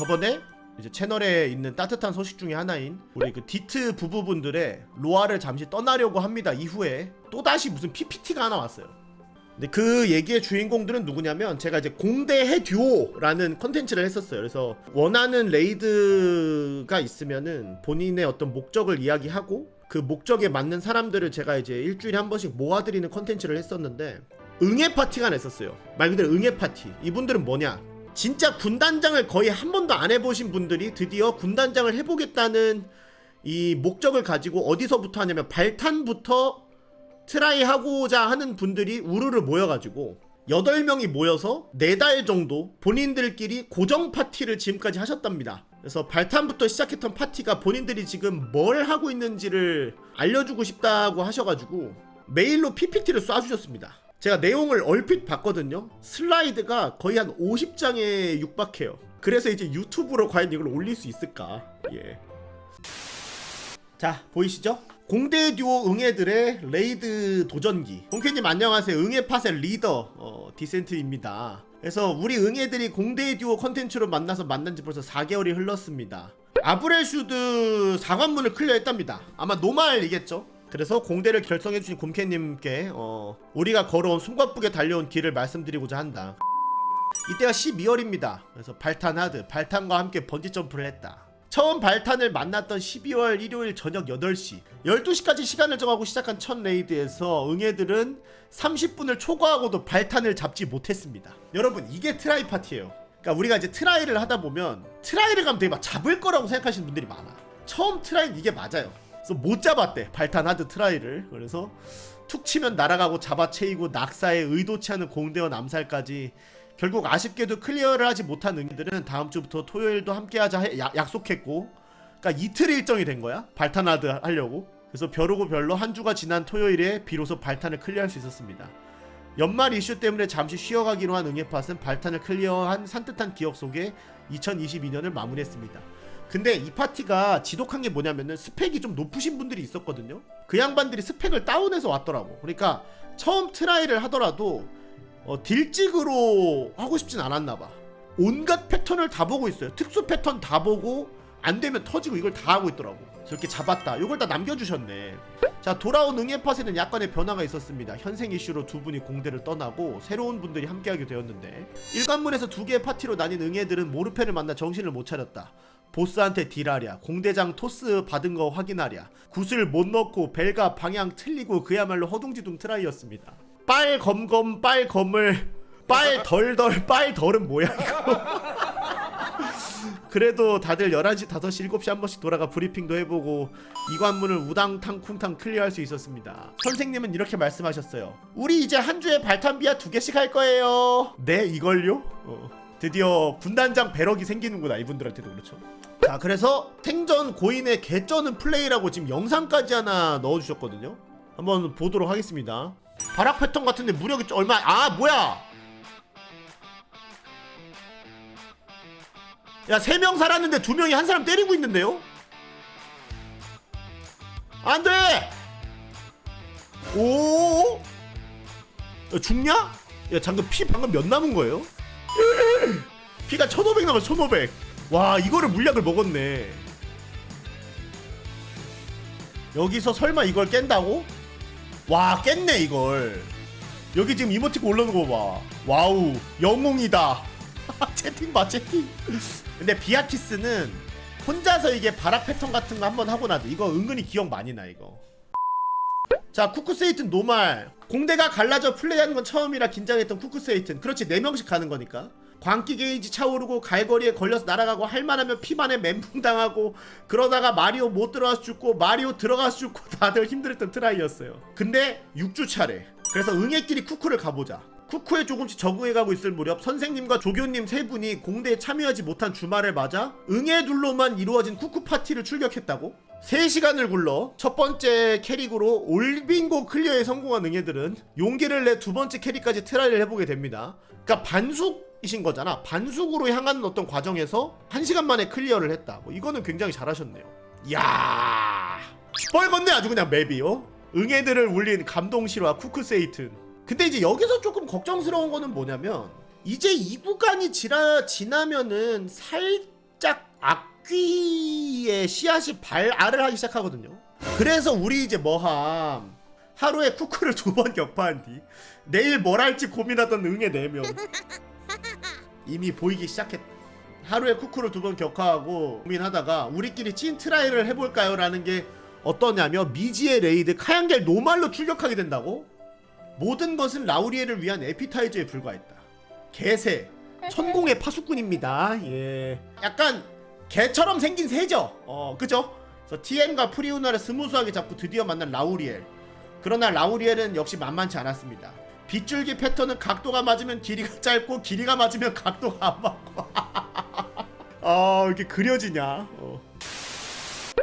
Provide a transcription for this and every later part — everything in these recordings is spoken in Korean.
저번에 이제 채널에 있는 따뜻한 소식 중에 하나인 우리 그 디트 부부분들의 로아를 잠시 떠나려고 합니다. 이후에 또 다시 무슨 PPT가 하나 왔어요. 근데 그 얘기의 주인공들은 누구냐면 제가 이제 공대 해 듀오라는 컨텐츠를 했었어요. 그래서 원하는 레이드가 있으면은 본인의 어떤 목적을 이야기하고 그 목적에 맞는 사람들을 제가 이제 일주일에 한 번씩 모아드리는 컨텐츠를 했었는데 응애 파티가 하나 있었어요. 말 그대로 응애 파티. 이분들은 뭐냐? 진짜 군단장을 거의 한 번도 안 해보신 분들이 드디어 군단장을 해보겠다는 이 목적을 가지고 어디서부터 하냐면 발탄부터 트라이 하고자 하는 분들이 우르르 모여가지고 8명이 모여서 4달 정도 본인들끼리 고정 파티를 지금까지 하셨답니다. 그래서 발탄부터 시작했던 파티가 본인들이 지금 뭘 하고 있는지를 알려주고 싶다고 하셔가지고 메일로 PPT를 쏴주셨습니다. 제가 내용을 얼핏 봤거든요. 슬라이드가 거의 한 50장에 육박해요. 그래서 이제 유튜브로 과연 이걸 올릴 수 있을까? 예. 자 보이시죠? 공대 듀오 응애들의 레이드 도전기 본캐님 안녕하세요 응애팟의 리더 어, 디센트입니다 그래서 우리 응애들이 공대 듀오 컨텐츠로 만나서 만난 지 벌써 4개월이 흘렀습니다 아브렐슈드 4관문을 클리어했답니다 아마 노말이겠죠 그래서 공대를 결성해주신 곰캐님께 어, 우리가 걸어온 숨가쁘게 달려온 길을 말씀드리고자 한다. 이때가 12월입니다. 그래서 발탄 하드 발탄과 함께 번지점프를 했다. 처음 발탄을 만났던 12월 일요일 저녁 8시 12시까지 시간을 정하고 시작한 첫 레이드에서 응애들은 30분을 초과하고도 발탄을 잡지 못했습니다. 여러분 이게 트라이 파티예요. 그러니까 우리가 이제 트라이를 하다 보면 트라이를 가면 되게 막 잡을 거라고 생각하시는 분들이 많아. 처음 트라이는 이게 맞아요 그래서 못 잡았대 발탄 하드 트라이를. 그래서 툭 치면 날아가고 잡아채이고 낙사에 의도치 않은 공대원 암살까지 결국 아쉽게도 클리어를 하지 못한 응들은 다음 주부터 토요일도 함께하자 약속했고 그러니까 이틀 일정이 된 거야 발탄 하드 하려고. 그래서 벼르고 별로 한 주가 지난 토요일에 비로소 발탄을 클리어할 수 있었습니다. 연말 이슈 때문에 잠시 쉬어가기로 한 응애팟은 발탄을 클리어한 산뜻한 기억 속에 2022년을 마무리했습니다 근데 이 파티가 지독한 게 뭐냐면은 스펙이 좀 높으신 분들이 있었거든요 그 양반들이 스펙을 다운해서 왔더라고 그러니까 처음 트라이를 하더라도 어, 딜찍으로 하고 싶진 않았나 봐. 온갖 패턴을 다 보고 있어요. 특수 패턴 다 보고 안 되면 터지고 이걸 다 하고 있더라고. 저렇게 잡았다. 이걸 다 남겨주셨네. 자 돌아온 응애팟에는 약간의 변화가 있었습니다. 현생 이슈로 두 분이 공대를 떠나고 새로운 분들이 함께하게 되었는데 일관문에서 두 개의 파티로 나뉜 응애들은 모르펜을 만나 정신을 못 차렸다. 보스한테 딜하랴, 공대장 토스 받은 거 확인하랴, 구슬 못 넣고 벨가 방향 틀리고 그야말로 허둥지둥 트라이였습니다. 빨 검검 빨 검을 빨 덜덜 빨 덜은 뭐야 이거 그래도 다들 11시 5시 7시 한 번씩 돌아가 브리핑도 해보고 이 관문을 우당탕 쿵탕 클리어할 수 있었습니다 선생님은 이렇게 말씀하셨어요 우리 이제 한 주에 발탄비아 두 개씩 할 거예요 네 이걸요? 어. 드디어 분단장 배럭이 생기는구나 이분들한테도. 그렇죠? 자 그래서 생전 고인의 개쩌는 플레이라고 지금 영상까지 하나 넣어주셨거든요. 한번 보도록 하겠습니다. 바락 패턴 같은데 무력이 좀 얼마 아 뭐야! 야세명 살았는데 두 명이 한 사람 때리고 있는데요? 안돼! 오? 야, 죽냐? 야 방금 피 방금 몇 남은 거예요 피가 1500 남았어 1500 와 이거를 물약을 먹었네. 여기서 설마 이걸 깬다고? 와 깼네 이걸. 여기 지금 이모티콘 올라오는 거 봐. 와우 영웅이다. 채팅 봐 채팅. 근데 비아티스는 혼자서 이게 바락 패턴 같은 거 한번 하고 나도. 이거 은근히 기억 많이 나 이거. 자 쿠쿠세이튼 노말. 공대가 갈라져 플레이하는 건 처음이라 긴장했던 쿠쿠세이튼. 그렇지 4명씩 가는 거니까 광기 게이지 차오르고 갈거리에 걸려서 날아가고 할만하면 피만에 멘붕 당하고 그러다가 마리오 못 들어가서 죽고 마리오 들어가서 죽고 다들 힘들었던 트라이였어요 근데 6주 차례 그래서 응애끼리 쿠쿠를 가보자 쿠쿠에 조금씩 적응해가고 있을 무렵 선생님과 조교님 세 분이 공대에 참여하지 못한 주말을 맞아 응애둘로만 이루어진 쿠쿠 파티를 출격했다고? 3시간을 굴러 첫 번째 캐릭으로 올빙고 클리어에 성공한 응애들은 용기를 내 두 번째 캐릭까지 트라이를 해보게 됩니다. 그러니까 반숙 이신 거잖아. 반숙으로 향하는 어떤 과정에서 1시간 만에 클리어를 했다. 뭐 이거는 굉장히 잘하셨네요. 이야 시뻘건네 아주 그냥 맵이 요 응애들을 울린 감동 실화 쿠크세이튼 근데 이제 여기서 조금 걱정스러운 거는 뭐냐면 이제 이 구간이 지나 지나면은 살 살짝 악귀의 씨앗이 발알을 하기 시작하거든요. 그래서 우리 이제 뭐함 하루에 쿠쿠를 두 번 격파한 뒤 내일 뭘 할지 고민하던 응애 4명 이미 보이기 시작했다. 하루에 쿠쿠를 두 번 격파하고 고민하다가 우리끼리 찐 트라이를 해볼까요? 라는 게 어떠냐면 미지의 레이드 카양겔 노말로 출격하게 된다고? 모든 것은 라우리엘을 위한 에피타이저에 불과했다. 개새 천공의 파수꾼입니다. 예. 약간 개처럼 생긴 새죠. 어, 그죠? 그래서 TM과 프리우나를 스무스하게 잡고 드디어 만난 라우리엘. 그러나 라우리엘은 역시 만만치 않았습니다. 빗줄기 패턴은 각도가 맞으면 길이가 짧고 길이가 맞으면 각도가 안 맞고. 아, 이렇게 그려지냐? 어.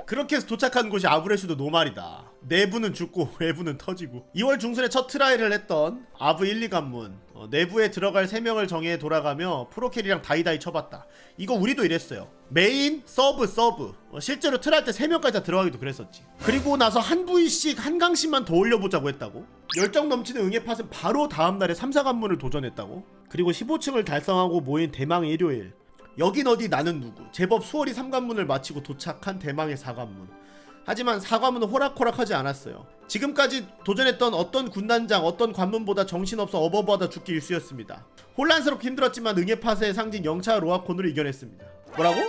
그렇게 해서 도착한 곳이 아브레슈도 노말이다. 내부는 죽고 외부는 터지고. 2월 중순에 첫 트라이를 했던 아브 1, 2 관문. 어, 내부에 들어갈 3명을 정해 돌아가며 프로캐리랑 다이다이 쳐봤다. 이거 우리도 이랬어요. 메인, 서브, 서브. 어, 실제로 트라이 때 3명까지 다 들어가기도 그랬었지. 그리고 나서 한 부위씩 한 강씩만 더 올려보자고 했다고. 열정 넘치는 응애 팟은 바로 다음날에 3, 4 관문을 도전했다고. 그리고 15층을 달성하고 모인 대망의 일요일. 여긴 어디 나는 누구 제법 수월히 3관문을 마치고 도착한 대망의 4관문 하지만 4관문은 호락호락하지 않았어요 지금까지 도전했던 어떤 군단장 어떤 관문보다 정신없어 어버버하다 죽기 일쑤였습니다 혼란스럽게 힘들었지만 응애 파세의 상징 영차 로아콘으로 이겨냈습니다 뭐라고?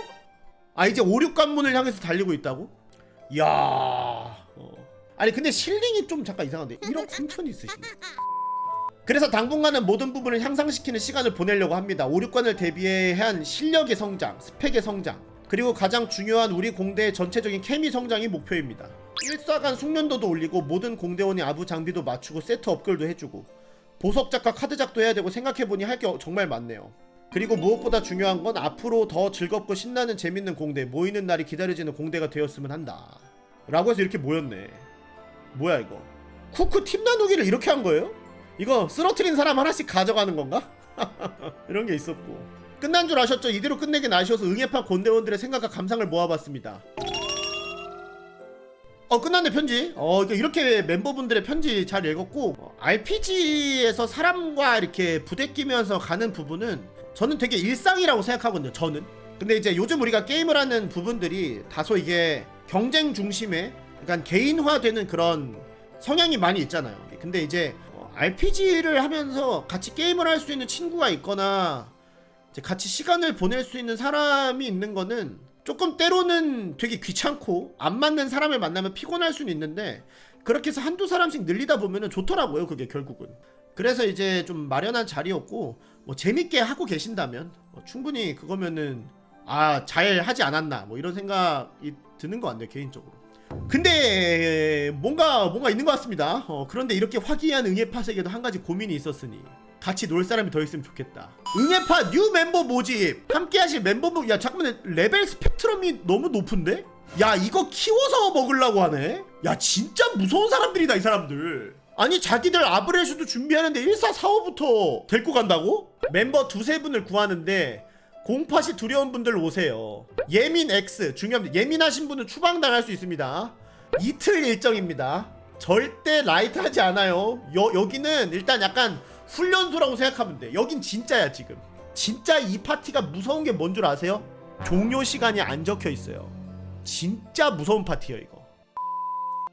아 이제 5, 6관문을 향해서 달리고 있다고? 이야 어. 아니 근데 실링이 좀 잠깐 이상한데 1억 3천이 있으시네 그래서 당분간은 모든 부분을 향상시키는 시간을 보내려고 합니다. 5, 6관을 대비한 실력의 성장, 스펙의 성장, 그리고 가장 중요한 우리 공대의 전체적인 케미 성장이 목표입니다. 1사간 숙련도도 올리고 모든 공대원의 아부 장비도 맞추고 세트 업글도 해주고 보석 작과 카드 작도 해야 되고 생각해보니 할 게 정말 많네요. 그리고 무엇보다 중요한 건 앞으로 더 즐겁고 신나는 재밌는 공대, 모이는 날이 기다려지는 공대가 되었으면 한다. 라고 해서 이렇게 모였네. 뭐야 이거? 쿠크 팀 나누기를 이렇게 한 거예요? 이거 쓰러트린 사람 하나씩 가져가는 건가? 이런 게 있었고 끝난 줄 아셨죠? 이대로 끝내긴 아쉬워서 응애파 곤대원들의 생각과 감상을 모아봤습니다. 어 끝났네 편지. 어 이렇게 멤버분들의 편지 잘 읽었고 어, RPG에서 사람과 이렇게 부대끼면서 가는 부분은 저는 되게 일상이라고 생각하거든요 저는. 근데 이제 요즘 우리가 게임을 하는 부분들이 다소 이게 경쟁 중심의 약간 개인화되는 그런 성향이 많이 있잖아요. 근데 이제 어, RPG를 하면서 같이 게임을 할 수 있는 친구가 있거나 같이 시간을 보낼 수 있는 사람이 있는 거는 조금 때로는 되게 귀찮고 안 맞는 사람을 만나면 피곤할 수는 있는데 그렇게 해서 한두 사람씩 늘리다 보면은 좋더라고요 그게 결국은 그래서 이제 좀 마련한 자리였고 뭐 재밌게 하고 계신다면 뭐 충분히 그거면은 아 잘 하지 않았나 뭐 이런 생각이 드는 것 같네요 개인적으로 근데 뭔가 뭔가 있는 것 같습니다. 어, 그런데 이렇게 화기애애한 응애팟에게도 한 가지 고민이 있었으니 같이 놀 사람이 더 있으면 좋겠다. 응애팟 뉴 멤버 모집 함께 하실 멤버분 야 잠깐만 레벨 스펙트럼이 너무 높은데? 야 이거 키워서 먹으려고 하네? 야 진짜 무서운 사람들이다 이 사람들. 아니 자기들 아브레슈도 준비하는데 1445부터 데리고 간다고? 멤버 두세 분을 구하는데 공팟이 두려운 분들 오세요. 예민 X 중요합니다. 예민하신 분은 추방당할 수 있습니다. 이틀 일정입니다. 절대 라이트 하지 않아요. 여, 여기는 일단 약간 훈련소라고 생각하면 돼. 여긴 진짜야 지금. 진짜 이 파티가 무서운 게 뭔 줄 아세요? 종료 시간이 안 적혀 있어요. 진짜 무서운 파티예요 이거.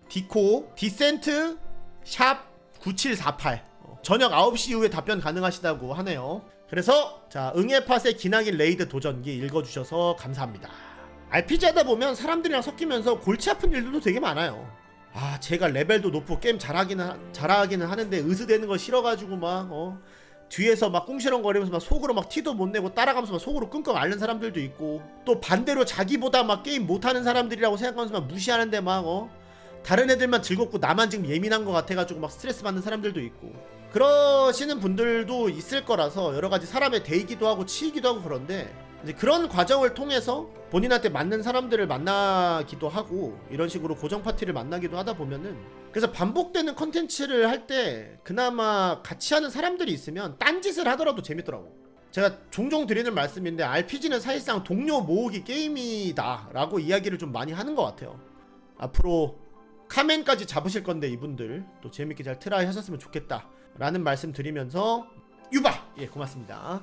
디코 디센트 샵 9748 어, 저녁 9시 이후에 답변 가능하시다고 하네요. 그래서 자 응애팟의 기나긴 레이드 도전기 읽어주셔서 감사합니다. RPG 하다 보면 사람들이랑 섞이면서 골치 아픈 일들도 되게 많아요. 아 제가 레벨도 높고 게임 잘하기는 하- 잘하기는 하는데 으스대는 거 싫어가지고 막 어. 뒤에서 막 꿍시렁거리면서 막 속으로 막 티도 못 내고 따라가면서 막 속으로 끙끙 앓는 사람들도 있고 또 반대로 자기보다 막 게임 못하는 사람들이라고 생각하면서 막 무시하는데 막 어. 다른 애들만 즐겁고 나만 지금 예민한 것 같아가지고 막 스트레스 받는 사람들도 있고 그러시는 분들도 있을 거라서 여러 가지 사람의 대이기도 하고 치이기도 하고 그런데 이제 그런 과정을 통해서 본인한테 맞는 사람들을 만나기도 하고 이런 식으로 고정 파티를 만나기도 하다 보면은 그래서 반복되는 컨텐츠를 할 때 그나마 같이 하는 사람들이 있으면 딴짓을 하더라도 재밌더라고. 제가 종종 드리는 말씀인데 RPG는 사실상 동료 모으기 게임이다 라고 이야기를 좀 많이 하는 것 같아요. 앞으로 카멘까지 잡으실 건데 이분들 또 재밌게 잘 트라이 하셨으면 좋겠다 라는 말씀 드리면서 유바! 예 고맙습니다.